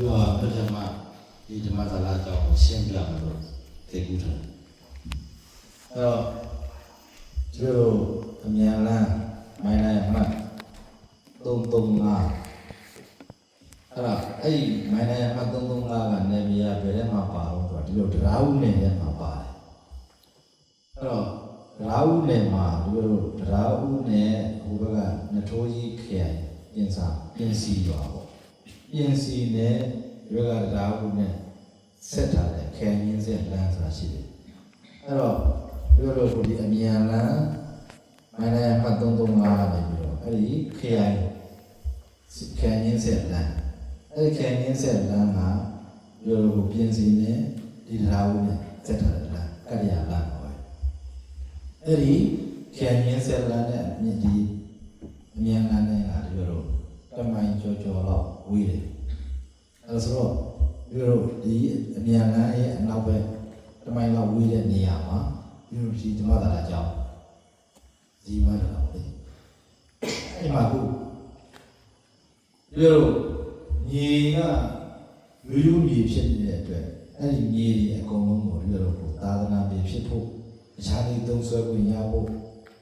ဒီဟာပထမဒီဓမ္မသလာကြောင့်ရှင်းပြမယ်လို့သိကူးတယ်အဲ့တော့ကျတို့အမြန်လန်းမိုင်းနိုင်မှတ်335အဲ့တော့အဲ့ဒီမိုင်းနိုင်မှတ်335ကနေပြည်ကဘယ်ထဲမှာပါတော့ဆိုတော့ဒီလိုတရားဥနယ်ထဲမှာပါတယ်အဲ့တော့တရားဥနယ်မှာဒီလိုတရားဥနယ်ဟိုဘက်ကနထိုးကြီးခရိုင်ပြင်စာပြင်စီရွာပေါ့ ပြင်စီနဲ့ရွေကတရားဟုနဲ့ဆက်ထားတဲ့ခဲရင်းဆက်လမ်းဆိုတာရှိတယ်အဲ့တော့ပြောလို့ကိုဒီအမြန်လမ်းမိုင်းနိုင်မှတ်335နေပြီးတော့အဲ့ဒီခရိုင်ခဲရင်းဆက်လမ်းအဲ့ဒီခဲရင်းဆက်လမ်းကပြောလို့ကိုပြင်စီနဲ့ဒီတရားဟုနဲ့ဆက်ထားတဲ့လမ်းကရိယာလမ်းပါပဲအဲ့ဒီခဲရင်းဆက်လမ်းနဲ့မြစ်ဒီအမြန်လမ်းနဲ့ကပြောလို့တမိုင်ကျော်ကျော်တော့ ဝေးတယ်အဲဒါဆိုတော့ဒီလိုဒီအမြန်လမ်းရဲ့အနောက်ဘက်တမိုင်လောက်ဝေးတဲ့နေရာမှာဒီလိုဒီဓမ္မသာလာကြောင်းဒီမှာတော့လေအဲ့မှာခုဒီလိုညီကရိုးရိုးမြေဖြစ်နေတဲ့အတွက်အဲ့ဒီမြေတွေအကုန်လုံးကိုဒီလိုကိုသာသနာမြေဖြစ်ဖို့အခြားတွေသုံးဆွဲခွင့်ရဖို့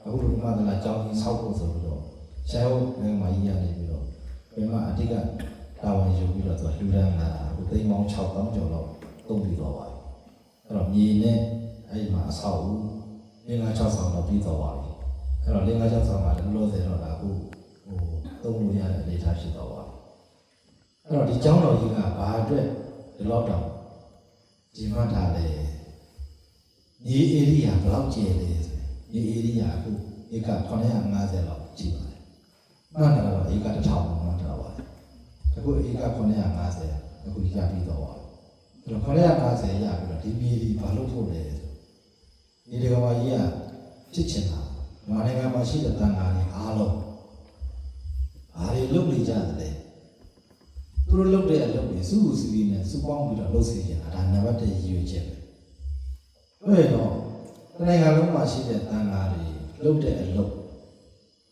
အခုလိုဓမ္မသာလာကြောင်းကြီးဆောက်ဖို့ဆိုပြီးတော့ဆရာဟုတ်ငယ်မကြီးရနေပြီးတော့ဘယ်မှာအတိတ်က တာဝန်ယူပြီးတော့သူကလှူဒန်းလာတာအခုသိန်းပေါင်း6000ကျော်လောက်သုံးပြီးတော့ပါပြီအဲ့တော့မြေနဲ့အဲ့ဒီမှာအဆောက်အဦလင်းကား6000တော့ပြီးတော့ပါပြီအဲ့တော့လင်းကား6000ကလည်းလို့ဆယ်တော့ဒါအခုဟိုသုံးလို့ရတဲ့အနေအထားဖြစ်တော့ပါပြီအဲ့တော့ဒီကျောင်းတော်ကြီးကဘာအတွက်ဒီလောက်တောင်ဒီမှတ်ထားလဲမြေဧရိယာဘယ်လောက်ကျယ်လဲဆိုရင်မြေဧရိယာအခုဧက950လောက်ရှိပါတယ်မှတ်တာတော့ဧက1000 950အခုရပြီးတော့ပါအဲ့တော့950ရပြီးတော့ဒီမြေဒီဘာလို့ဖို့လဲဆိုဒီဒီကမာကြီးကဖြစ်ချင်တာမြန်မာနိုင်ငံမှာရှိတဲ့တန်ခါတွေအားလုံးဘာတွေလုပ်နေကြသလဲသူတို့လုပ်တဲ့အလုပ်တွေစုစုစည်းစည်းနဲ့စုပေါင်းပြီးတော့လုပ်စီချင်တာဒါနံပါတ်1ရည်ရွယ်ချက်ပဲအဲ့တော့တနိုင်ငံလုံးမှာရှိတဲ့တန်ခါတွေလုပ်တဲ့အလုပ်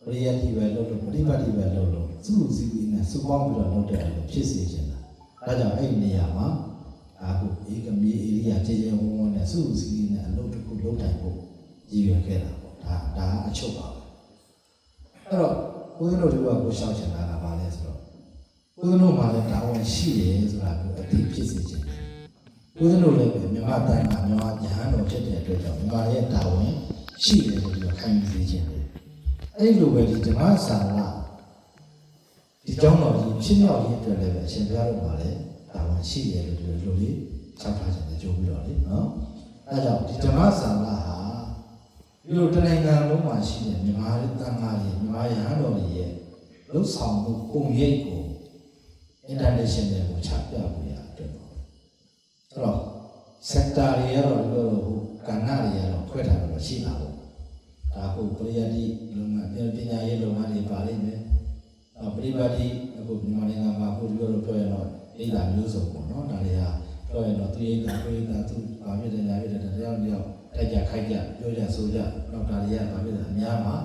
ပရိယတ်တိပဲလုပ်လို့ပฏิပတ်တိပဲလုပ်လို့ စုစုစည်းစည်းနဲ့စုပေါင်းပြီးတော့လုပ်တဲ့အလုပ်ဖြစ်စေချင်တာဒါကြောင့်အဲ့ဒီနေရာမှာအခုဧကမြေဧရိယာခြေခြေဝုံဝုံနဲ့စုစုစည်းစည်းနဲ့အလုပ်တစ်ခုလုပ်တိုင်းဖို့ရည်ရွယ်ခဲ့တာပေါ့ဒါဒါအချုပ်ပါပဲအဲ့တော့ဦးဇင်းတို့တွေကကိုရှောက်ချင်တာကဘာလဲဆိုတော့ဦးဇင်းတို့မှာလည်းတာဝန်ရှိတယ်ဆိုတာကိုအသိဖြစ်စေချင်တယ်ဦးဇင်းတို့လည်းပဲမြန်မာတိုင်းမှာမြန်မာညာတော်ဖြစ်တဲ့အတွက်ကြောင့်မြန်မာရဲ့တာဝန်ရှိတယ်လို့ပြောခိုင်းစေချင်တယ်အဲ့လိုပဲဒီဓမ္မဆာလ ဒီเจ้าတော်ကြီးဖြစ်မြောက်ရေးအတွက်လည်းပဲအရှင်ဘုရားတို့ကလည်းတာဝန်ရှိတယ်လို့ဒီလိုလေးဆောက်ထားခြင်းနဲ့ကြိုးပြီးတော့လေနော်အဲဒါကြောင့်ဒီဓမ္မဆာလဟာဒီလိုတနိုင်ငံလုံးမှာရှိတဲ့မြန်မာတန်ခါကြီးမြန်မာရဟန်းတော်တွေရဲ့လှုပ်ဆောင်မှုပုံရိပ်ကို international ကိုချပြဖို့ရအတွက်ပေါ့အဲ့တော့ sector တွေကတော့ဒီလိုဟိုကဏ္ဍတွေကတော့ခွဲထားတော့ရှိတာပေါ့ ဒါကိုပရိယတ်တိလုံငန်းပညာရေးလုံငန်းတွေပါလိမ့်မယ်။အော် ပရိပတ်တိအခုမြန်မာနိုင်ငံမှာအခုဒီလိုလိုပြောရတော့အိဒါမျိုးစုံပေါ့နော်။ဒါတွေကပြောရတော့သူရိတာပရိသသူဘာဖြစ်တယ်ညာဖြစ်တယ်တရားတရားတိုက်ကြခိုက်ကြပြောကြဆိုကြတော့ဒါတွေကဘာဖြစ်လဲအများမှာ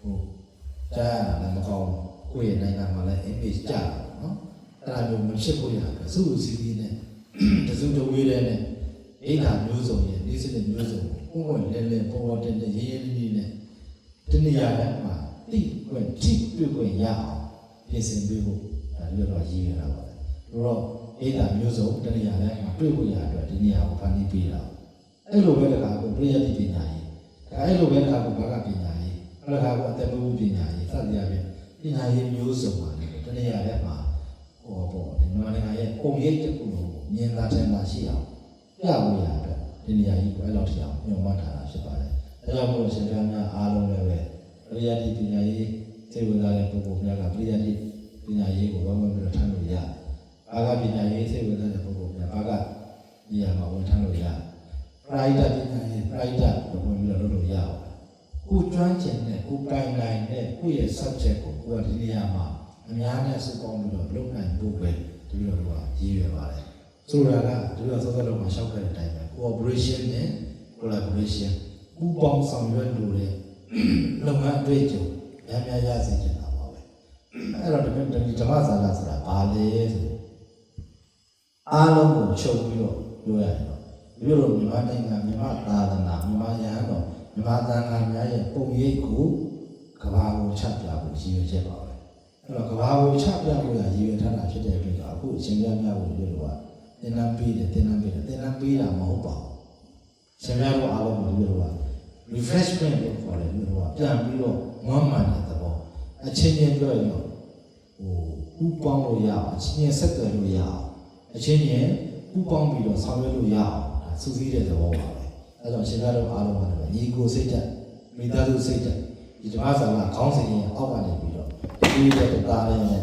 ဟိုကြားရတာလည်းမကောင်းကိုယ့်ရဲ့နိုင်ငံမှာလည်း image ကျတာပေါ့နော်။အဲ့ဒါမျိုးမဖြစ်ဖို့ရတယ်စုစုစည်းစည်းနဲ့တစုတဝေးတဲ့နဲ့အိဒါမျိုးစုံရဲ့ဒီစနစ်မျိုးစုံကိုဘုံဘလဲလဲပေါ်ပေါ်တင်တင်ရေးရေးလေးလေးနဲ့တနည်းအားဖြင့်မှာ တိခွင့်ကြည့်တွေ့ခွင့်ရအောင်ပြင်ဆင်ပေးဖို့ဒါလိုတော့ရည်ရတာပါ။ဒါတော့အိဒါမျိုးစုံတနည်းအားဖြင့်မှာတွေ့ခွင့်ရအတွက်ဒီနေရာကိုဖန်တီးပေးတာ။အဲ့လိုပဲတခါကိုပြည့်ရတိပညာရေး။ဒါအဲ့လိုပဲတခါကိုဘာကပညာရေး။အဲ့ဒါကအသက်မွေးပညာရေးစသည်အားဖြင့်ပညာရေးမျိုးစုံပါလေတနည်းအားဖြင့်မှာဟောပေါ့ဒီမြန်မာနိုင်ငံရဲ့ပုံရိပ်တစ်ခုကိုမြင်သာထင်သာရှိအောင်ပြဖို့ရအတွက်ဒီနေရာကြီးကိုအဲ့လောက်ထိအောင်ညွှန်မှတ်ထားတာဖြစ်ပါတယ်။ဒါကြောင့်မို့လို့ရှင်ပြများအားလုံးလည်းပဲ ပရိယတ်တိပညာရေးစေဝနာတဲ့ပုဂ္ဂိုလ်များကပရိယတ်တိပညာရေးကိုဝမ်းဝမ်းပြီးတော့ထမ်းလို့ရတယ်။ဘာကပညာရေးစေဝနာတဲ့ပုဂ္ဂိုလ်များဘာကနေရာမှာဝန်ထမ်းလို့ရတယ်။ပရိယတ်ပညာရေးပရိယတ်ကိုဝင်ပြီးတော့လုပ်လို့ရအောင်။ကိုကျွမ်းကျင်တဲ့ကိုပိုင်နိုင်တဲ့ကိုယ့်ရဲ့ subject ကိုကိုယ်ကဒီနေရာမှာအများနဲ့စုပေါင်းပြီးတော့လုပ်နိုင်ဖို့ပဲဒီလိုတော့ရည်ရွယ်ပါတယ်။ဆိုတာကဒီလိုစောစောလုံးမှာရှောက်ခဲ့တဲ့အတိုင်းပဲ cooperation နဲ့ collaboration ပူးပေါင်းဆောင်ရွက်လို့တဲ့ လုပ်ငန်းအတွေ့အကြုံများများရစေချင်တာပါပဲအဲ့တော့ဒီဒီဓမ္မစာလဆိုတာဘာလဲဆိုအားလုံးကိုချုပ်ပြီးတော့ပြောရတော့ဒီလိုမြန်မာနိုင်ငံမြန်မာသာသနာမြန်မာယဟန်တော်မြန်မာသံဃာများရဲ့ပုံရိပ်ကိုကဘာကိုချပြဖို့ရည်ရွယ်ချက်ပါပဲအဲ့တော့ကဘာကိုချပြဖို့ရည်ရွယ်ထားတာဖြစ်တဲ့အတွက်ကြောင့်အခုအရှင်ပြပြဖို့ရည်ရွယ်တာသင်္ဍပေးတယ်သင်္ဍပေးတယ်သင်္ဍပေးတာမဟုတ်ပါဘူးရှင်ပြဖို့အားလုံးကိုရည်ရွယ်တာ refreshment လို့ခေါ်တယ်ပြောလို့ကပြန်ပြီးတော့ဝမ်းမှန်တဲ့သဘောအချင်းချင်းပြောရင်တော့ဟိုပူပေါင်းလို့ရအောင်အချင်းချင်းဆက်သွယ်လို့ရအောင်အချင်းချင်းပူပေါင်းပြီးတော့ဆောင်ရွက်လို့ရအောင်ဒါစူးစီးတဲ့သဘောပါပဲအဲကြောင့်ရှင်များတို့အားလုံးကလည်းညီကိုစိတ်ချက်မိသားစုစိတ်ချက်ဒီဓမ္မစာကခေါင်းစဉ်ရင်အောက်ကနေပြီးတော့ဒီတဲ့တားနဲ့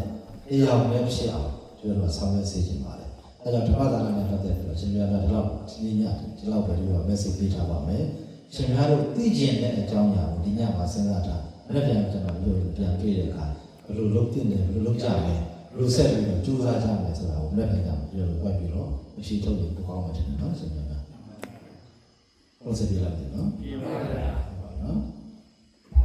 အေးအောင်လည်းဖြစ်အောင်ကျွတ်တော့ဆောင်ရွက်စေချင်ပါတယ်အဲကြောင့်ဓမ္မစာနဲ့ပတ်သက်ပြီးတော့ရှင်များတို့ဒီလောက်ဒီညဒီလောက်ပဲဒီတော့ message ပေးထားပါမယ် ရှင်များတို့သိကျင်တဲ့အကြောင်းအရာကိုဒီညမှာစဉ်းစားတာလက်ပြန်ကျွန်တော်ပြောပြန်ပြတဲ့အခါဘယ်လိုလုပ်တင်တယ်ဘယ်လိုလုပ်ကြလဲဘယ်လိုဆက်ပြီးတော့ကြိုးစားကြမယ်ဆိုတာကိုလက်ပြန်ကြပြောလို့ပတ်ပြီးတော့မရှိထုတ်ရင်ပိုကောင်းမှာတယ်နော်ရှင်များဟုတ်စပြီလားနော်ပြပါဗျာနော်